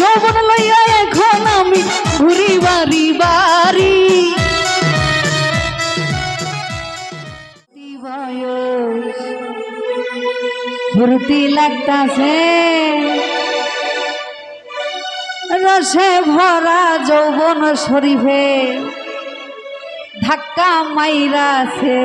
যৌবন লইয়া এখন আমি ঘুরি বাড়ি। ফুর্তি লাগতাছে। রসে ভরা যৌবন শরীফে ধাক্কা মাইরাছে।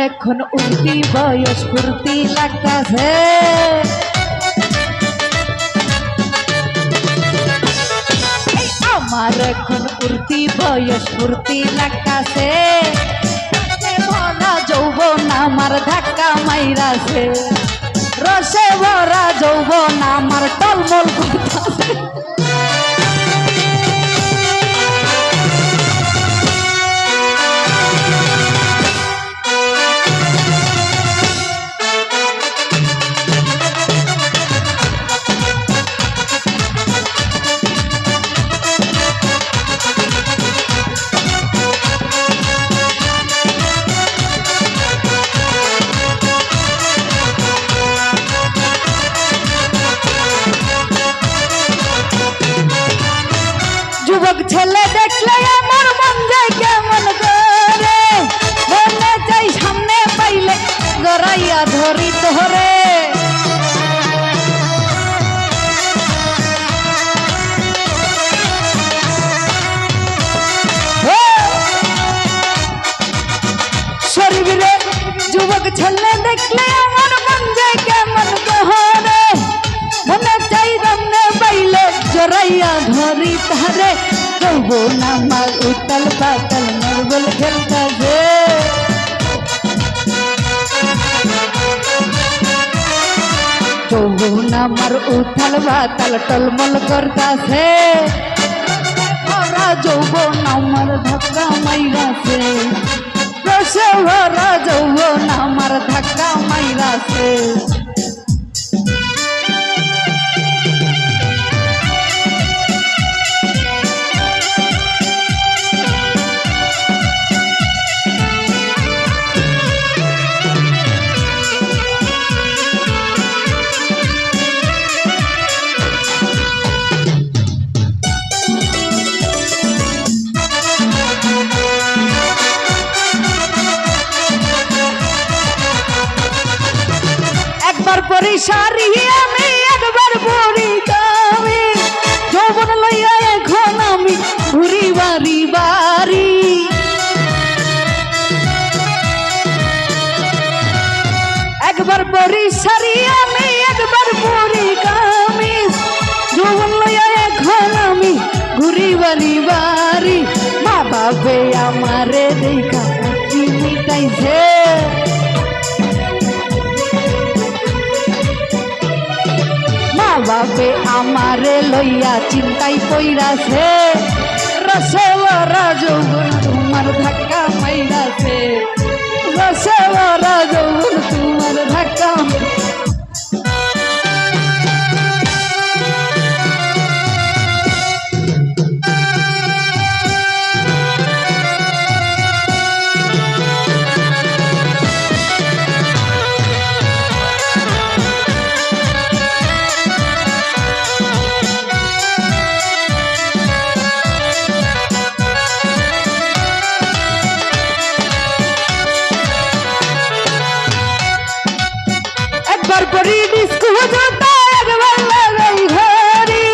এখন উর্তি বয়স ফুর্তি লাগতাছে আমার এখন উর্তি বয়স ফুর্তি লাগতাছে যৌবন আমার ধাক্কা মাইরাছে রসে ভরা যৌবন আমার টলমল ছেলে দেখলে আমার মন যায় কেমন করে মনে চাই রমনে পাইলে জরাইয়া ধরি তারে যৌবন আমার উতল পাতল নরবল খেলতাছে যৌবন আমার উথাল বাতাল টলমল করতাছে ভরা যৌবন আমার ধাক্কা মাইরাছে রসে ভরা যৌবন আমার ধাক্কা মাইরাছে। পরি সারি, আমি একবার পরি কামি যৌবন লইয়া এখন আমি ঘুরি বাড়ি বাড়ি। একবার পরি সারি, আমি একবার পরি কামি যৌবন লইয়া এখন আমি ঘুরি বাড়ি বাড়ি। মা বাবে আমারে বাপে আমারে লইয়া চিন্তাই পইরাছে রসে ওরা যৌবন তোমার ধাক্কা মাইরাছে। রসে ওরা যৌবন তোমার ধাক্কা তারপরে ডিস্কু তার ভালাই হরি।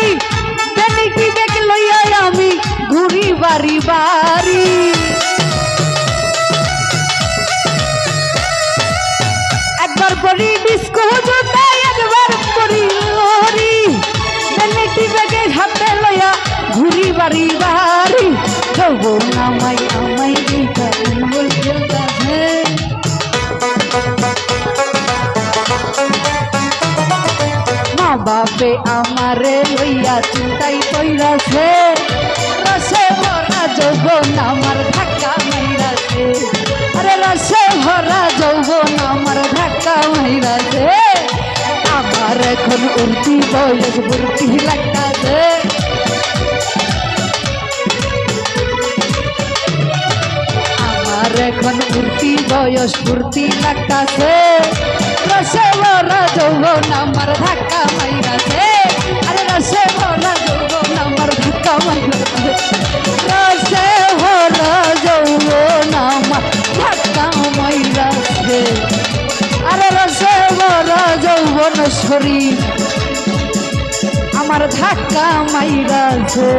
কি দেখ লইয়া আমি, ঘুরি বাড়ি বাড়ি। একবার পরি ডিস্কু জোতা একবার পরি হরি কি বেগে হাতে লইয়া ঘুরি বাড়ি বাড়ি। তবু আমায় আমায় দিতা বলতে বাপে আমারে লইয়া চিন্তাই কইরাছে। রসে ভরা যৌবন আমার ধাক্কা মাইরাছে। আরে রসে ভরা যৌবন আমার ধাক্কা মাইরাছে। আমার এখন উর্তি বয়স বুর্তি লাগতাছে। আমার এখন উর্তি বয়স ফুর্তি লাগতাছে। রসে ভরা যৌবন আমার ধাক্কা মাইরাছে। আরে রসে ভরা যৌবন আমার ধাক্কা মাইরাছে। রসে ভরা যৌবন আমার ধাক্কা মাইরাছে। আরে রসে ভরা যৌবন শরীর। আমার ধাক্কা মাইরাছে।